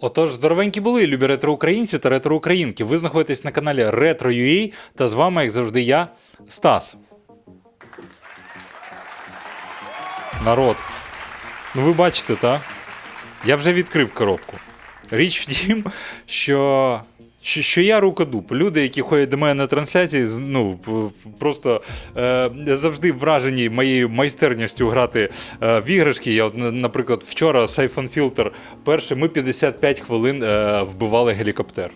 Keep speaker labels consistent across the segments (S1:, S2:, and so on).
S1: Отож, здоровенькі були, любі ретро-українці та ретро-українки. Ви знаходитесь на каналі Retro.ua та з вами, як завжди, я, Стас. Народ. Ну ви бачите, так? Я вже відкрив коробку. Річ в тім, що. Що, що я рукодуб. Люди, які ходять до мене на трансляції, ну просто е, завжди вражені моєю майстерністю грати е, в іграшки. Я, наприклад, вчора Siphon Filter перше, ми 55 хвилин е, вбивали гелікоптер.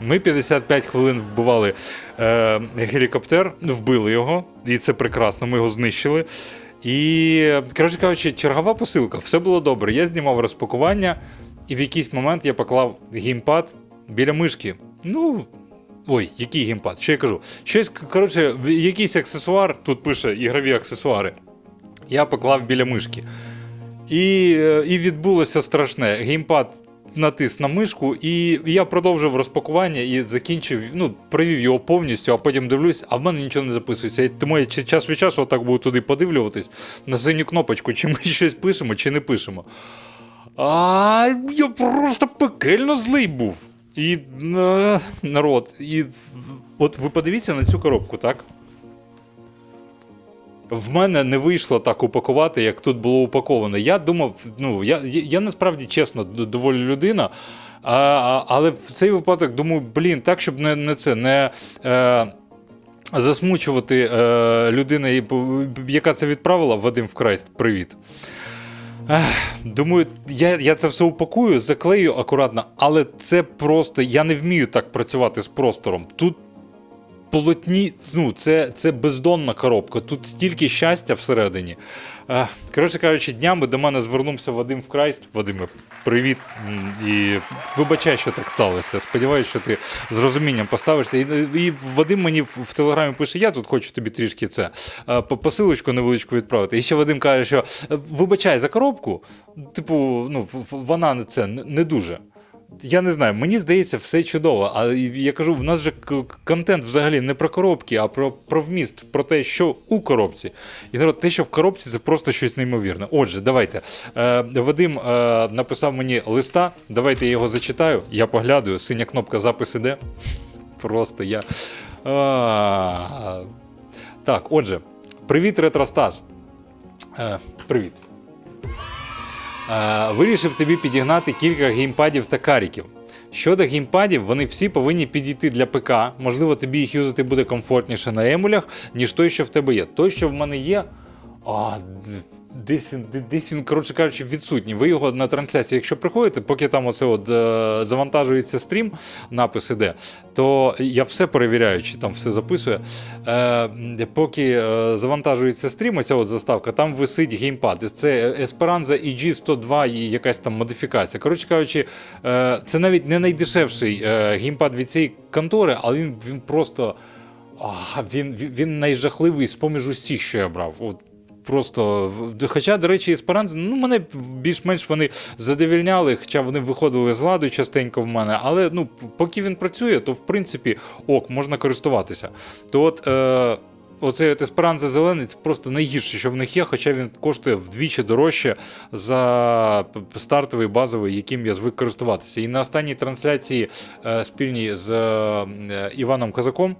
S1: Ми 55 хвилин вбивали е, гелікоптер, вбили його, і це прекрасно, ми його знищили. І, коротше кажучи, чергова посилка, все було добре. Я знімав розпакування, і в якийсь момент я поклав геймпад біля мишки. Ну. Ой, який геймпад? Що я кажу? Щось, коротше, якийсь аксесуар, тут пише ігрові аксесуари. Я поклав біля мишки. І, е, і відбулося страшне. Геймпад натис на мишку, і я продовжив розпакування і закінчив, ну, привів його повністю, а потім дивлюсь, а в мене нічого не записується. Тому я час від часу отак буду туди подивлюватись на синю кнопочку, чи ми щось пишемо, чи не пишемо. А я просто пекельно злий був. І е, народ, і от ви подивіться на цю коробку, так? В мене не вийшло так упакувати, як тут було упаковано. Я думав, ну я, я, я насправді чесно доволі людина. А, але в цей випадок думаю, блін, так, щоб не, не це не. Е, Засмучувати е, людину, яка це відправила, Вадим Вкрайст, привіт. Думаю, я, я це все упакую, заклею акуратно, але це просто. Я не вмію так працювати з простором. Тут полотні, ну, це, це бездонна коробка. Тут стільки щастя всередині. Е, Коротше кажучи, днями до мене звернувся Вадим Вкрайст. Вадиме, привіт. І вибачай, що так сталося. Сподіваюсь, що ти з розумінням поставишся. І, і Вадим мені в, телеграмі пише: я тут хочу тобі трішки це е, посилочку невеличку відправити. І ще Вадим каже, що вибачай за коробку. Типу, ну, вона не це не дуже. Я не знаю, мені здається, все чудово. А я кажу, в нас же контент взагалі не про коробки, а про, про вміст, про те, що у коробці. І народ, те, що в коробці, це просто щось неймовірне. Отже, давайте. Е, Вадим е, написав мені листа. Давайте я його зачитаю. Я поглядаю, синя кнопка запис іде. Просто я. Так, отже, привіт, Ретростас. Е, привіт. Е, Вирішив тобі підігнати кілька геймпадів та каріків. Щодо геймпадів, вони всі повинні підійти для ПК. Можливо, тобі їх юзати буде комфортніше на емулях, ніж той, що в тебе є. Той, що в мене є. А, десь він, десь він, коротше кажучи, відсутній. Ви його на трансляції, якщо приходите, поки там оце от, е, завантажується стрім, напис іде, то я все перевіряю, чи там все записує. Е, поки е, завантажується стрім, оця от заставка, там висить геймпад. Це Esperanza EG102 і якась там модифікація. Коротше кажучи, е, це навіть не найдешевший е, геймпад від цієї контори, але він, він просто. А, він, він, найжахливий з поміж усіх, що я брав. От Просто, хоча, до речі, Есперанза, ну, мене більш-менш вони задовільняли, хоча вони виходили з ладу частенько в мене. Але ну, поки він працює, то в принципі ок, можна користуватися. То от е, оцей от зелений це просто найгірше, що в них є, хоча він коштує вдвічі дорожче за стартовий базовий, яким я звик користуватися. І на останній трансляції е, спільній з е, Іваном Казаком.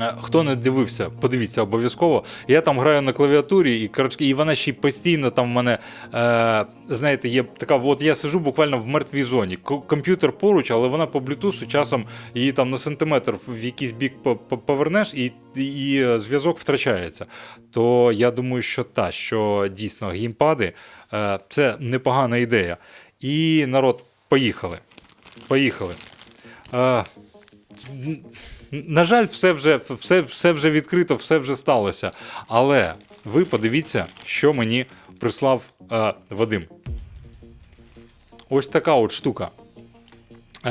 S1: Е, Хто не дивився, подивіться обов'язково. Я там граю на клавіатурі, і коротше, і вона ще й постійно там в мене, е, знаєте, є така, от я сижу буквально в мертвій зоні. Комп'ютер поруч, але вона по блютусу часом її там на сантиметр в якийсь бік по- по- повернеш, і, і е, зв'язок втрачається. То я думаю, що та, що дійсно геймпади е, це непогана ідея. І народ, поїхали. Поїхали. Е, на жаль, все вже, все, все вже відкрито, все вже сталося. Але ви подивіться, що мені прислав е, Вадим. Ось така от штука. Е,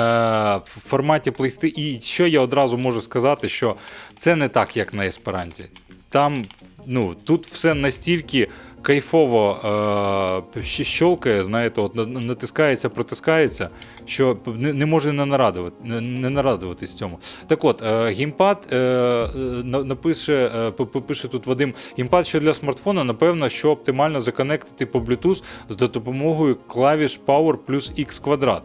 S1: в форматі PlayStation. І що я одразу можу сказати, що це не так, як на Есперанці. Там, ну, тут все настільки кайфово е, щолкає, знаєте, от натискається, протискається, що не, не може не нарадувати, не, не нарадуватись цьому. Так от, е, геймпад е, е, напише, е, пише тут Вадим, геймпад, що для смартфона, напевно, що оптимально законектити по Bluetooth з допомогою клавіш Power плюс X квадрат.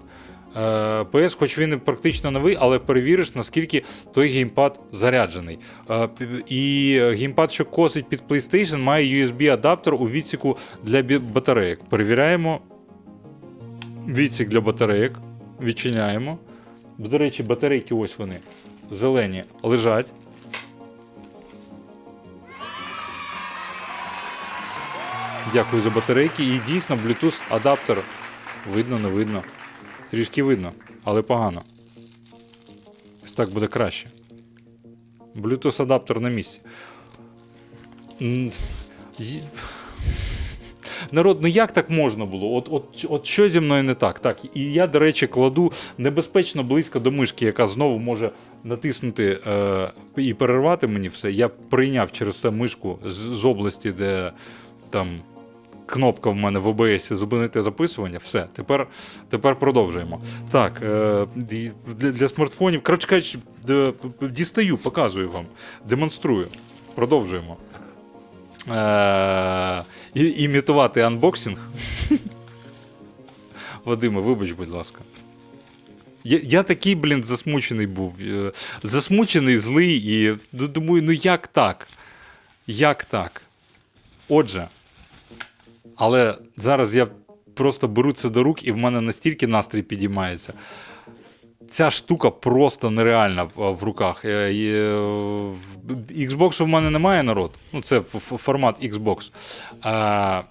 S1: Е, PS, хоч він практично новий, але перевіриш, наскільки той геймпад заряджений. Е, І геймпад, що косить під PlayStation, має USB-адаптер у відсіку для батарейок. Перевіряємо відсік для батарейок. Відчиняємо. До речі, батарейки ось вони. Зелені лежать. Дякую за батарейки. І дійсно, Bluetooth адаптер. Видно, не видно. Трішки видно, але погано. Ось так буде краще. Bluetooth адаптер на місці. Народ, ну як так можна було? От, от, от що зі мною не так? Так, і я, до речі, кладу небезпечно близько до мишки, яка знову може натиснути е, і перервати мені все. Я прийняв через це мишку з, з області, де там кнопка в мене в OBS зупинити записування. Все, тепер, тепер продовжуємо. Так, е, для, для смартфонів. Коротше дістаю, показую вам, демонструю. Продовжуємо. Е, імітувати анбоксинг. Вадиме, вибач, будь ласка. Я, я такий, блін, засмучений був. Е, Засмучений, злий і думаю, ну як так? Як так? Отже, але зараз я просто беру це до рук, і в мене настільки настрій підіймається. Ця штука просто нереальна в, в руках. Е, е, Xbox в мене немає народ. Ну, це формат Xbox. А,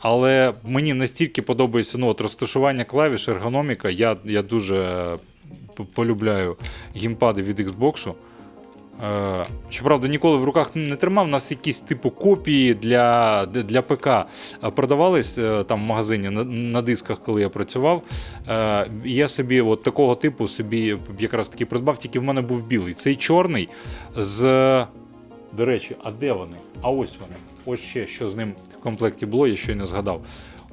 S1: але мені настільки подобається ну, от розташування клавіш, ергономіка. Я, я дуже полюбляю геймпади від Xbox. Е, Щоправда, ніколи в руках не тримав. У нас якісь типу копії для, для ПК продавались е, там в магазині на, на дисках, коли я працював. Е, Я собі от такого типу собі якраз таки придбав, тільки в мене був білий. Цей чорний з. До речі, а де вони? А ось вони. Ось ще що з ним в комплекті було, я щойно згадав.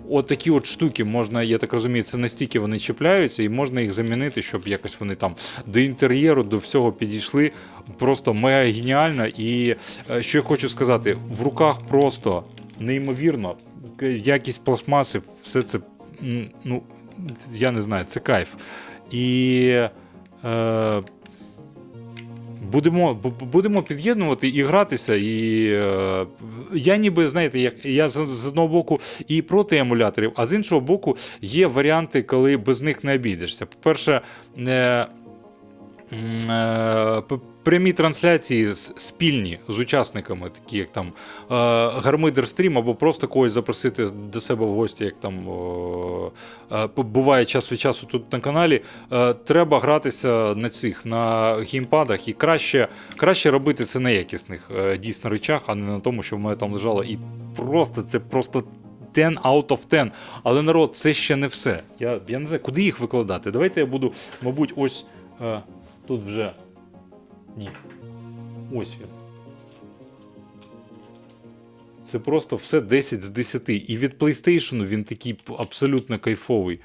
S1: От такі от штуки можна, я так розумію, це настільки вони чіпляються, і можна їх замінити, щоб якось вони там до інтер'єру, до всього підійшли. Просто мега геніально. І е, що я хочу сказати, в руках просто неймовірно. Якість пластмаси, все це, ну, я не знаю, це кайф. І. Е, Будемо, бу- бу- будемо під'єднувати і гратися. І е, я ніби, знаєте, як я з, з одного боку і проти емуляторів, а з іншого боку, є варіанти, коли без них не обійдешся. По-перше, е, е, п- прямі трансляції спільні з учасниками, такі як там е, Гармидер стрім, або просто когось запросити до себе в гості, як там е, буває час від часу тут на каналі. Е, треба гратися на цих на геймпадах і краще, краще робити це на якісних дійсно речах, а не на тому, що в мене там лежало. І просто це просто. 10 out of 10. Але народ, це ще не все. Я, я не знаю, куди їх викладати. Давайте я буду, мабуть, ось е, тут вже. Ні. Ось він. Це просто все 10 з 10. І від PlayStation він такий абсолютно кайфовий.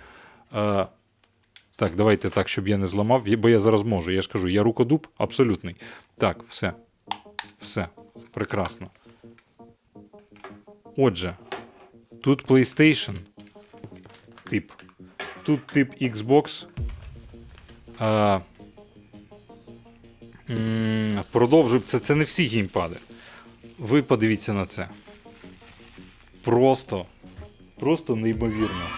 S1: Е, так, давайте так, щоб я не зламав, бо я зараз можу. Я ж кажу, я рукодуб абсолютний. Так, все. Все. Прекрасно. Отже, тут PlayStation. Тип. Тут тип Xbox. Е, продовжую. Це, це не всі геймпади. Ви подивіться на це. Просто. Просто неймовірно.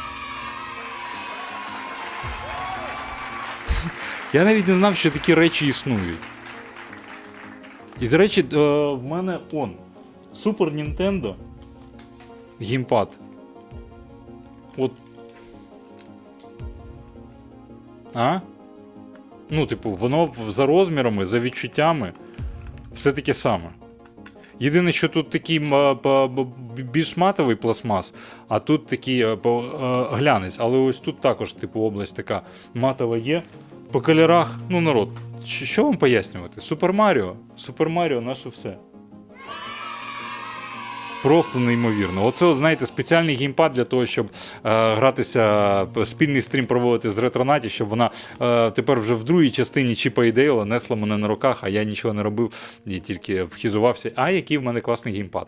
S1: Я навіть не знав, що такі речі існують. І, до речі, е, в мене он. Super Nintendo. Геймпад. От. А? Ну, типу, воно за розмірами, за відчуттями, все таке саме. Єдине, що тут такий більш матовий пластмас, а тут такий е, е, глянець. Але ось тут також, типу, область така матова є. По кольорах, ну, народ, що вам пояснювати? Супер Маріо. Супер Маріо наше все. Просто неймовірно. Оце, знаєте, спеціальний геймпад для того, щоб е, гратися, спільний стрім проводити з ретронаті, щоб вона е, тепер вже в другій частині Чіпа і несла мене на руках, а я нічого не робив і тільки вхизувався. А який в мене класний геймпад.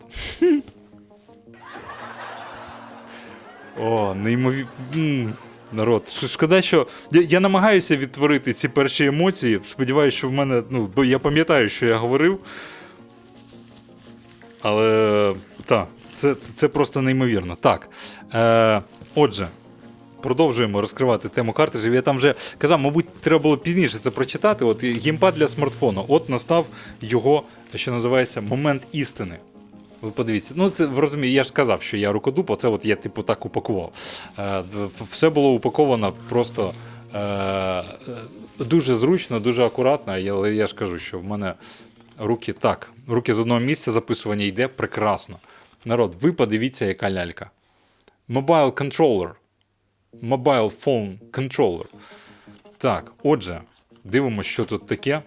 S1: О, неймовірно. Народ, шкода, що я, я намагаюся відтворити ці перші емоції. Сподіваюся, що в мене. Ну, бо я пам'ятаю, що я говорив. Але так, це, це просто неймовірно. Так. Е, отже, продовжуємо розкривати тему картриджів. Я там вже казав, мабуть, треба було пізніше це прочитати. От геймпад для смартфону. От настав його, що називається, момент істини. Ви подивіться, ну це ви розумієте, я ж сказав, що я рукодуп, оце от я типу так упакував. Е, все було упаковано просто е, дуже зручно, дуже акуратно, я- я ж кажу, що в мене руки так. Руки з одного місця записування йде прекрасно. Народ, ви подивіться, яка лялька. Mobile controller. Mobile phone controller. Так, отже, дивимося, що тут таке.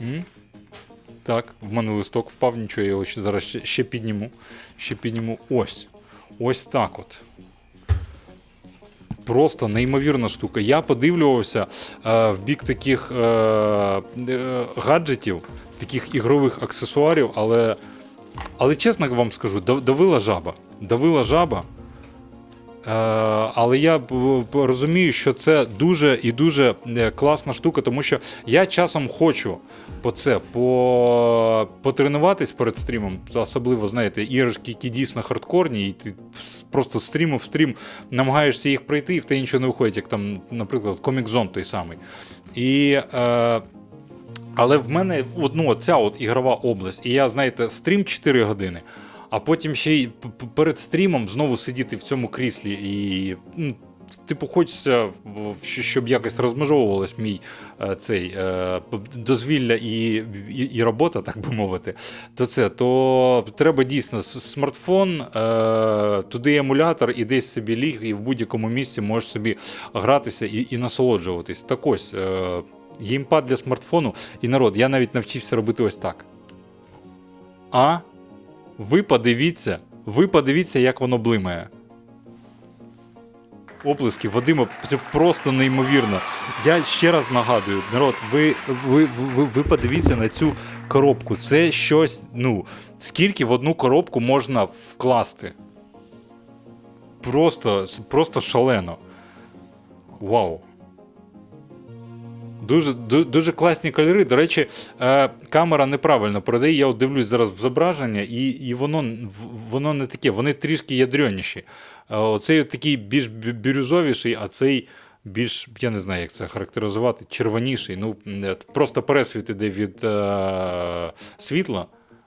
S1: М? Так, в мене листок впав, нічого, я його зараз ще підніму. Ще підніму. Ось. Ось так от. Просто неймовірна штука. Я подивлювався е, в бік таких е, е, гаджетів, таких ігрових аксесуарів, але, але чесно вам скажу, давила жаба. Давила жаба. Е, але я розумію, що це дуже і дуже е, класна штука, тому що я часом хочу по це по, потренуватись перед стрімом, особливо, знаєте, іграшки, які дійсно хардкорні, і ти просто з стріму в стрім намагаєшся їх пройти, і в тебе нічого не виходить, як там, наприклад, Zone той самий. І е, але в мене ну, ця от ігрова область, і я, знаєте, стрім 4 години, а потім ще й перед стрімом знову сидіти в цьому кріслі і. Ну, Типу, хочеться, щоб якось розмежовувалось мій е, цей е, дозвілля і, і, і робота, так би мовити. То це то треба дійсно смартфон, е, туди емулятор, і десь собі ліг, і в будь-якому місці можеш собі гратися і, і насолоджуватись. Так ось, геймпад для смартфону. І народ, я навіть навчився робити ось так. А ви подивіться, ви подивіться, як воно блимає. Оплески Вадима, це просто неймовірно. Я ще раз нагадую, народ, ви, ви, ви, ви подивіться на цю коробку. Це щось, ну, скільки в одну коробку можна вкласти. Просто, просто шалено. Вау. Дуже, ду- дуже класні кольори. До речі, е, камера неправильно продає. Я от дивлюсь зараз в зображення, і, і воно, воно не таке, вони трішки ядреніші. Е, оцей такий більш бі- бірюзовіший, а цей більш, я не знаю, як це характеризувати, червоніший. Ну, е, просто пересвіт іде від е, світла.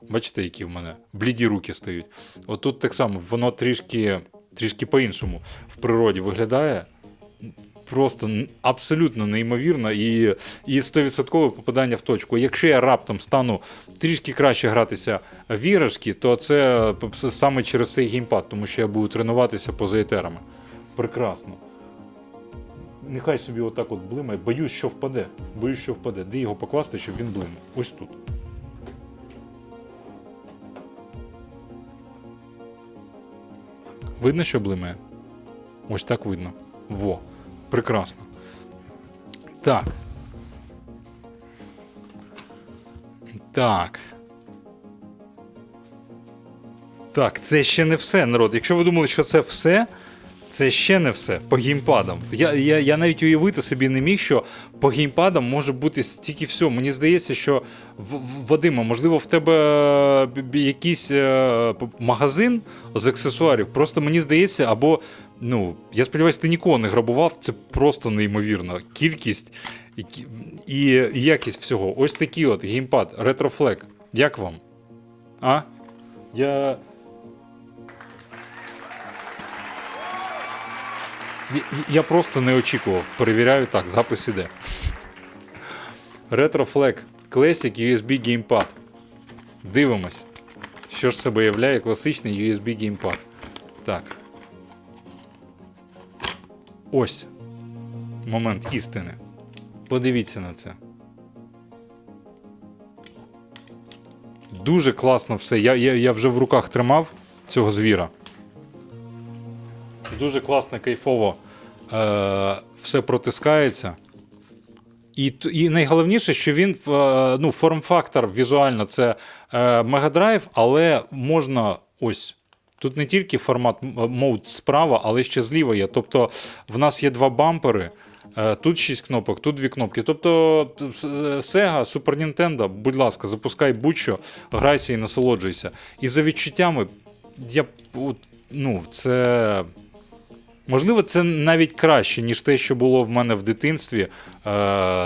S1: Бачите, які в мене бліді руки стають. Отут так само, воно трішки, трішки по-іншому в природі виглядає просто абсолютно неймовірно і, і 100% попадання в точку. Якщо я раптом стану трішки краще гратися в іграшки, то це саме через цей геймпад, тому що я буду тренуватися поза етерами. Прекрасно. Нехай собі отак от блимає. Боюсь, що впаде. Боюсь, що впаде. Де його покласти, щоб він блимав? Ось тут. Видно, що блимає? Ось так видно. Во. Прекрасно. Так. Так. Так, це ще не все, народ. Якщо ви думали, що це все, це ще не все по геймпадам. Я, я, я навіть уявити собі не міг, що по геймпадам може бути стільки всього. Мені здається, що Вадима, можливо, в тебе е, якийсь е, магазин з аксесуарів. Просто мені здається, або ну, я сподіваюся, ти нікого не грабував. Це просто неймовірно. Кількість і, і, і якість всього. Ось такий от геймпад, ретрофлек. Як вам? А? Я. Я- просто не очікував. Перевіряю так, запис іде. Retroflag Classic USB Gamepad. Дивимось. Що ж себе являє класичний USB Gamepad. Так. Ось. Момент істини. Подивіться на це. Дуже класно все. Я, я, я вже в руках тримав цього звіра. Дуже класно, кайфово е, все протискається. І, і найголовніше, що він е, ну, форм-фактор візуально це е, Drive, але можна ось. Тут не тільки формат мод справа, але ще зліва є. Тобто в нас є два бампери, е, тут шість кнопок, тут дві кнопки. Тобто е, Sega, Super Nintendo, будь ласка, запускай будь-що, грайся і насолоджуйся. І за відчуттями, я ну, це. Можливо, це навіть краще, ніж те, що було в мене в дитинстві е,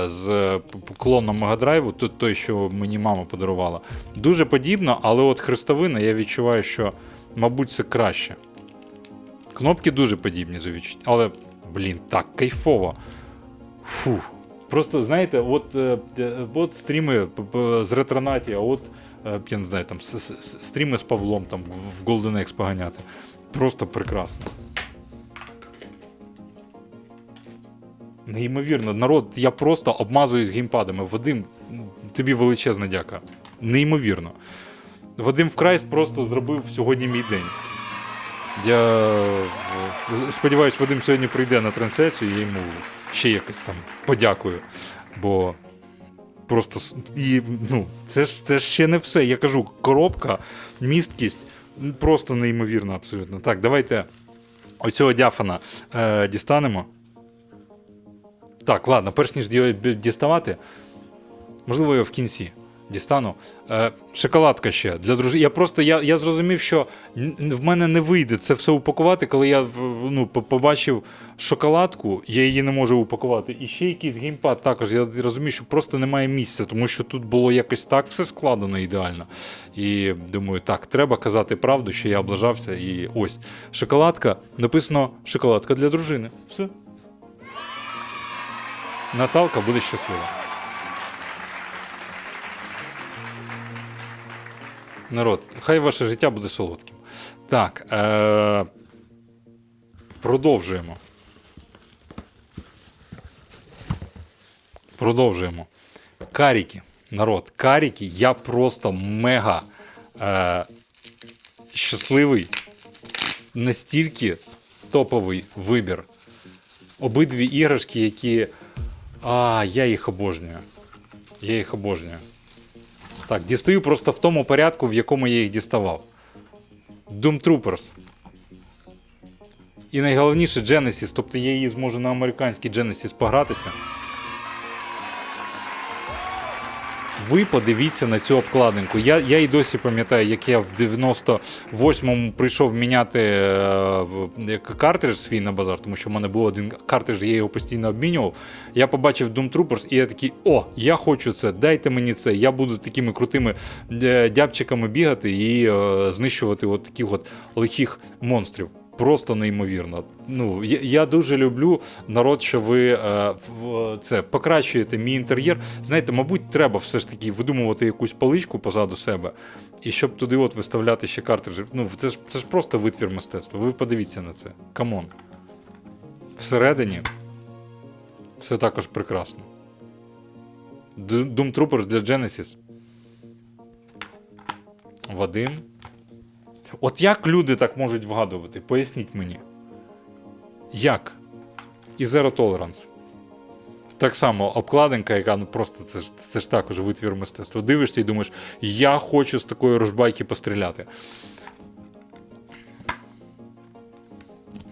S1: з клоном Мегадрайву, то- той, що мені мама подарувала. Дуже подібно, але от хрестовина, я відчуваю, що, мабуть, це краще. Кнопки дуже подібні за відчуття. Але, блін, так, кайфово. Фу. Просто, знаєте, от, е, е, от стріми з ретронаті, а от, е, я не знаю, там стріми з Павлом там в Golden X поганяти. Просто прекрасно. Неймовірно, народ, я просто обмазуюсь геймпадами. Вадим, тобі величезна дяка. Неймовірно. Вадим Вкрайс просто зробив сьогодні мій день. Я е, сподіваюся, Вадим сьогодні прийде на трансляцію, я йому ще якось там подякую. Бо просто і, ну, це ж це ж ще не все. Я кажу, коробка, місткість просто неймовірна абсолютно. Так, давайте оцього дяфана е, дістанемо. Так, ладно, перш ніж діставати, можливо, його в кінці дістану. Е, шоколадка ще для дружини. Я просто я, я зрозумів, що в мене не вийде це все упакувати, коли я ну, побачив шоколадку, я її не можу упакувати. І ще якийсь геймпад також. Я розумію, що просто немає місця, тому що тут було якось так все складено ідеально. І думаю, так, треба казати правду, що я облажався. І ось шоколадка. Написано шоколадка для дружини. Все. Наталка буде щаслива. Народ, хай ваше життя буде солодким. Так. Е- продовжуємо. Продовжуємо. Каріки. Народ, каріки, я просто мега е- щасливий. Настільки топовий вибір. Обидві іграшки, які. А, я їх обожнюю. Я їх обожнюю. Так, дістаю просто в тому порядку, в якому я їх діставав. Doom Troopers. І найголовніше Genesis, тобто я її зможу на американський Genesis погратися. Ви подивіться на цю обкладинку. Я, я і досі пам'ятаю, як я в 98-му прийшов міняти е, картридж свій на базар, тому що в мене був один картридж, я його постійно обмінював. Я побачив Doom Troopers, і я такий: о, я хочу це, дайте мені це. Я буду з такими крутими е, дябчиками бігати і е, знищувати от таких от лихих монстрів. Просто неймовірно. Ну, я, я дуже люблю народ, що ви е, в- це покращуєте мій інтер'єр. Знаєте, мабуть, треба все ж таки видумувати якусь поличку позаду себе, і щоб туди от виставляти ще картриджі. Ну, це ж це ж просто витвір мистецтва. Ви подивіться на це. Камон. Всередині все також прекрасно. Doom Troopers для Genesis. Вадим. От як люди так можуть вгадувати? Поясніть мені. Як? І Zero Tolerance. Так само обкладинка, яка ну просто це ж, це ж також витвір мистецтва. Дивишся і думаєш, я хочу з такої рожбайки постріляти.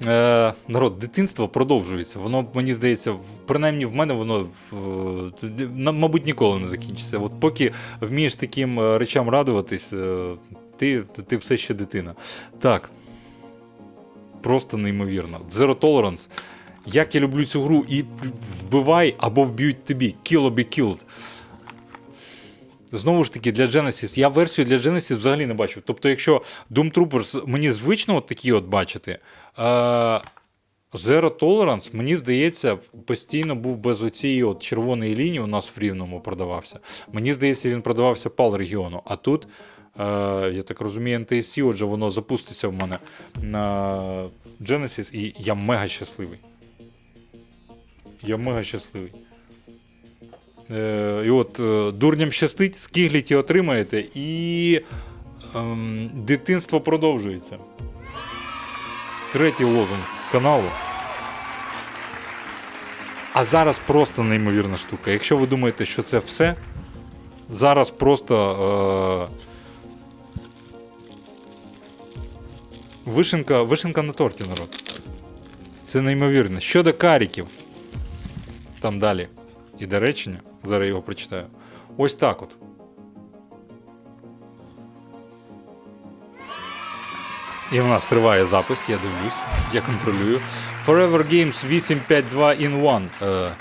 S1: Е, народ, дитинство продовжується. Воно, мені здається, принаймні в мене воно в- мабуть ніколи не закінчиться. От поки вмієш таким е, речам радуватись, е, ти, ти все ще дитина. Так. Просто неймовірно. Zero Tolerance. Як я люблю цю гру, і вбивай або вб'ють тобі. Kill or be killed. Знову ж таки, для Genesis. Я версію для Genesis взагалі не бачив. Тобто, якщо Doom Troopers мені звично от такі от бачити, е, Zero Tolerance, мені здається, постійно був без оцієї от червоної лінії у нас в рівному продавався. Мені здається, він продавався пал регіону. А тут, я так розумію, NTSC, отже, воно запуститься в мене на Genesis, і я мега щасливий. Я мега щасливий. Е, і от е, дурням щастить, скігліті отримаєте, і ем, дитинство продовжується. Третій лозунг каналу. А зараз просто неймовірна штука. Якщо ви думаєте, що це все, зараз просто. Е, вишенка, вишенка на торті, народ. Це неймовірно. Щодо каріків. Там далі іде речення. Зараз його прочитаю. Ось так от. І в нас триває запис, я дивлюсь, я контролюю. Forever Games 852 in 1. е,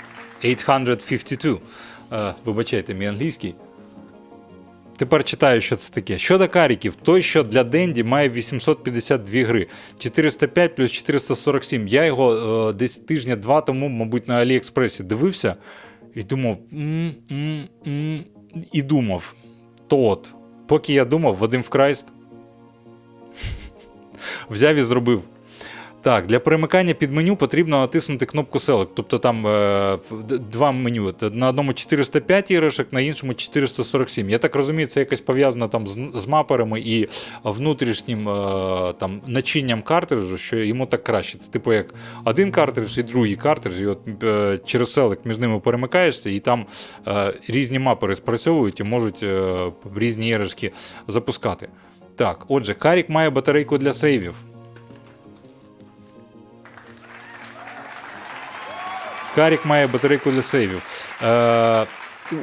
S1: 852. Е, Вибачайте, мій англійський. Тепер читаю, що це таке. Щодо каріків, той, що для Денді має 852 гри. 405 плюс 447. Я його е, десь тижня-два тому, мабуть, на Аліекспресі дивився і думав. м м м і думав. То от, поки я думав, Вадим Вкрайст взяв і зробив. Так, для перемикання під меню потрібно натиснути кнопку Select. Тобто там е, два меню. На одному 405 іграшок, на іншому 447. Я так розумію, це якось пов'язано там з, з маперами і внутрішнім е, там, начинням картриджу, що йому так краще. Це типу як один картридж і другий картридж, і от е, через Select між ними перемикаєшся, і там е, різні мапери спрацьовують і можуть е, різні іграшки запускати. Так, отже, Карік має батарейку для сейвів. Карік має батарейку для сейвів. Е,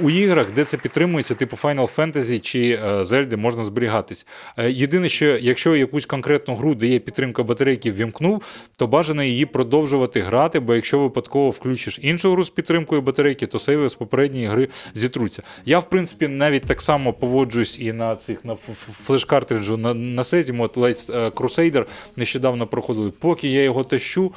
S1: у іграх, де це підтримується, типу Final Fantasy чи е, Zelda, можна зберігатись. Е, єдине, що якщо якусь конкретну гру, де є підтримка батарейки, вімкнув, то бажано її продовжувати грати, бо якщо випадково включиш іншу гру з підтримкою батарейки, то сейви з попередньої гри зітруться. Я, в принципі, навіть так само поводжусь і на цих на флеш-картриджу на, на сезі. От Light е, Crusader нещодавно проходили. Поки я його тащу,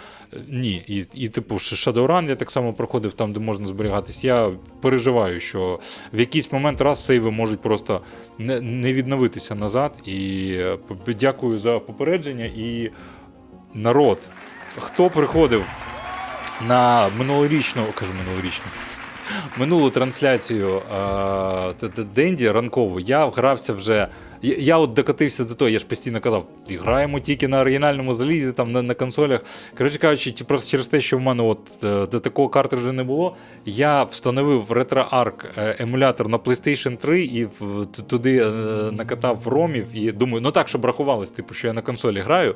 S1: ні. І, і типу Shadowrun я так само проходив там, де можна зберігатись. Я переживаю, що в якийсь момент раз сейви можуть просто не, відновитися назад. І е, дякую за попередження. І народ, хто приходив на минулорічну, кажу минулорічну. Минулу трансляцію е, Денді ранкову я грався вже. Я, я от докотився до того, я ж постійно казав, граємо тільки на оригінальному залізі, там на, на консолях. Коротше кажучи, чи просто через те, що в мене от е, до такого картриджу не було, я встановив RetroArch е, емулятор на PlayStation 3 і в, туди е, накатав ромів і думаю, ну так, щоб рахувалось, типу, що я на консолі граю,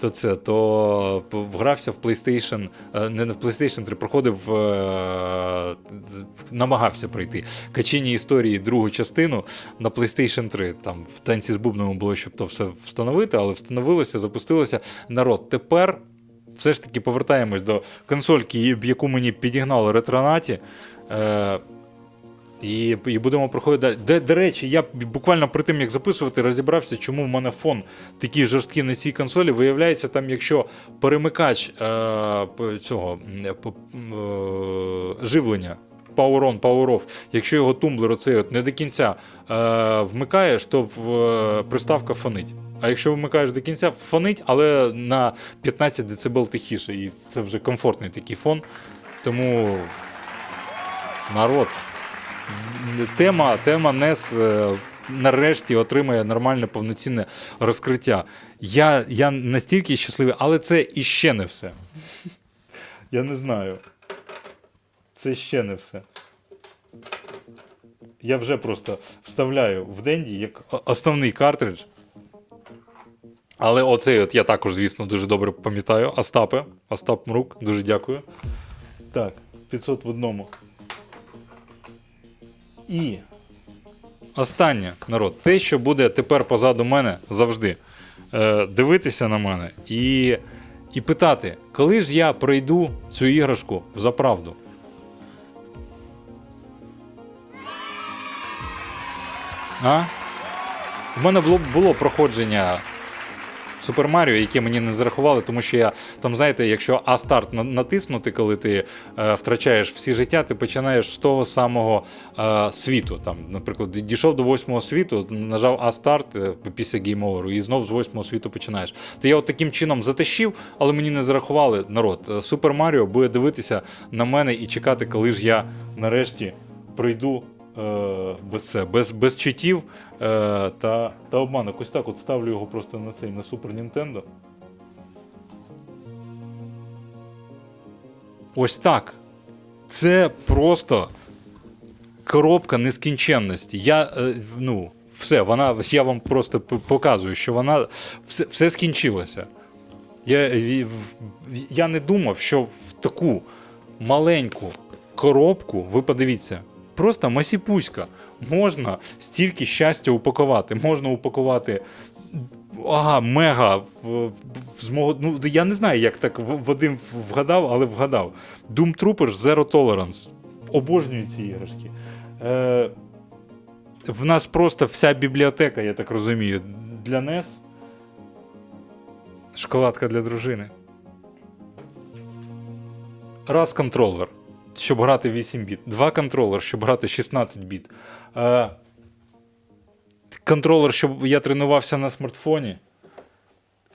S1: то це, то грався в PlayStation, не в PlayStation 3, проходив, намагався пройти качені історії другу частину на PlayStation 3. Там танці з бубнами було, щоб то все встановити, але встановилося, запустилося. Народ, тепер все ж таки повертаємось до консольки, яку мені підігнали ретронаті. Е, і, і будемо проходити далі. Де, до речі, я буквально при тим, як записувати, розібрався, чому в мене фон такий жорсткий на цій консолі. Виявляється, там, якщо перемикач е, цього м, е, живлення. Power on, power off. Якщо його тумблер оцей от не до кінця е, вмикаєш, то в, е, приставка фонить. А якщо вмикаєш до кінця, фонить, але на 15 дБ тихіше. І це вже комфортний такий фон. Тому народ. Тема, тема NES е, нарешті отримає нормальне повноцінне розкриття. Я, я настільки щасливий, але це іще не все. Я не знаю. Це ще не все. Я вже просто вставляю в Денді як основний картридж. Але оцей от я також, звісно, дуже добре пам'ятаю. Остапе, Остап Мрук, дуже дякую. Так, 500 в одному. І останнє, народ, те, що буде тепер позаду мене завжди. Е, дивитися на мене і, і питати, коли ж я пройду цю іграшку за правду. А? У мене було, було проходження Супер Маріо, яке мені не зарахували, тому що я там, знаєте, якщо А-старт натиснути, коли ти е, втрачаєш всі життя, ти починаєш з того самого е, світу. Там, наприклад, дійшов до восьмого світу, нажав А-старт е, після гейм-оверу, і знов з восьмого світу починаєш. То я от таким чином затащив, але мені не зарахували народ. Е, Супер Маріо буде дивитися на мене і чекати, коли ж я нарешті пройду без це, без, без читів е, та, та обманок. Ось так от ставлю його просто на цей на Super Nintendo. Ось так. Це просто коробка нескінченності. Я, е, ну, все, вона, я вам просто показую, що вона все, все скінчилося. Я, я не думав, що в таку маленьку коробку, ви подивіться, просто масіпуська, можна стільки щастя упакувати. Можна упакувати. Ага, мега. в- в- з ну, я не знаю, як так Вадим вгадав, але вгадав. Doom Troopers Zero Tolerance. Обожнюю ці іграшки. Е, в нас просто вся бібліотека, я так розумію, для NES. Шоколадка для дружини. Раз контролер, щоб грати 8 біт. Два контролер, щоб грати 16 біт. Е, контролер, щоб я тренувався на смартфоні.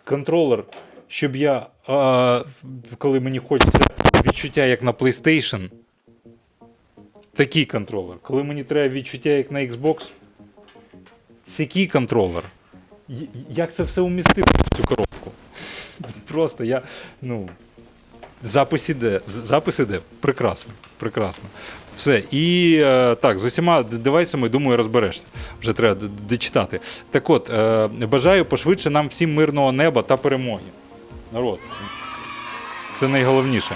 S1: Контролер, щоб я, е, коли мені хочеться відчуття як на PlayStation. Такий контролер. Коли мені треба відчуття як на Xbox. Сякий контролер. Як це все умістити в цю коробку? Просто я. Ну. Запис іде. Запис іде. Прекрасно. Прекрасно. Все. І е, так, з усіма девайсами, думаю, розберешся. Вже треба дочитати. Так от, е, бажаю пошвидше нам всім мирного неба та перемоги. Народ. Це найголовніше.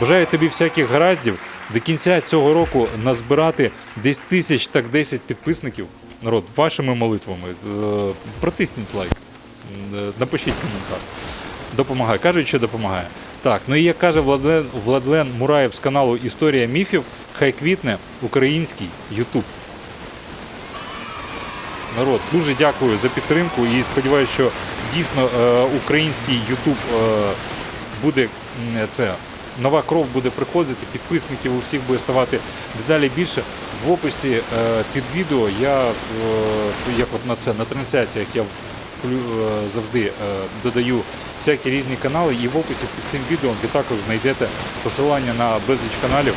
S1: Бажаю тобі всяких гараздів. До кінця цього року назбирати десь тисяч так 10 підписників. Народ, вашими молитвами. Е, Протисніть лайк. Напишіть коментар. Допомагає. Кажуть, що допомагає. Так, ну і як каже Владлен, Владлен Мураєв з каналу Історія міфів, хай квітне український Ютуб. Народ, дуже дякую за підтримку і сподіваюся, що дійсно е, український Ютуб е, буде це. Нова кров буде приходити, підписників у всіх буде ставати дедалі більше. В описі е, під відео я як от на це на трансляціях я завжди е, додаю всякі різні канали, і в описі під цим відео ви також знайдете посилання на безліч каналів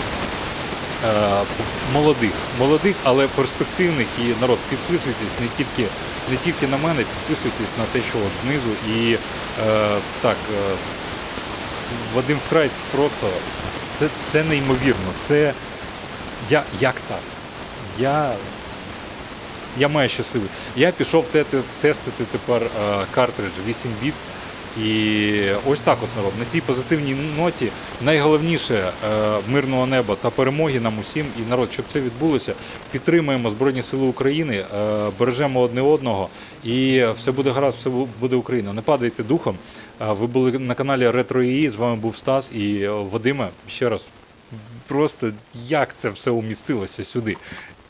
S1: е, молодих, молодих, але перспективних і народ, підписуйтесь не тільки, не тільки на мене, підписуйтесь на те, що от знизу. І е, так, е, Вадим Вкрайсь просто це, це неймовірно. Це я, як так? Я, я маю щасливий. Я пішов те- те- тестити тепер е, картридж 8 біт. І ось так от народ. На цій позитивній ноті найголовніше е, мирного неба та перемоги нам усім. І народ, щоб це відбулося, підтримуємо Збройні Сили України, е, бережемо одне одного, і все буде гаразд, все буде Україна. Не падайте духом. Ви були на каналі Ретро ІІ, з вами був Стас і Вадиме. Ще раз, просто як це все умістилося сюди?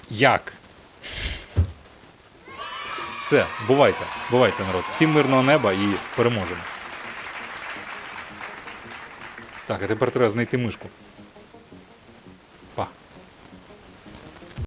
S1: Як? Все, бувайте, бувайте, народ. Всім мирного неба і переможемо. Так, а тепер треба знайти мишку.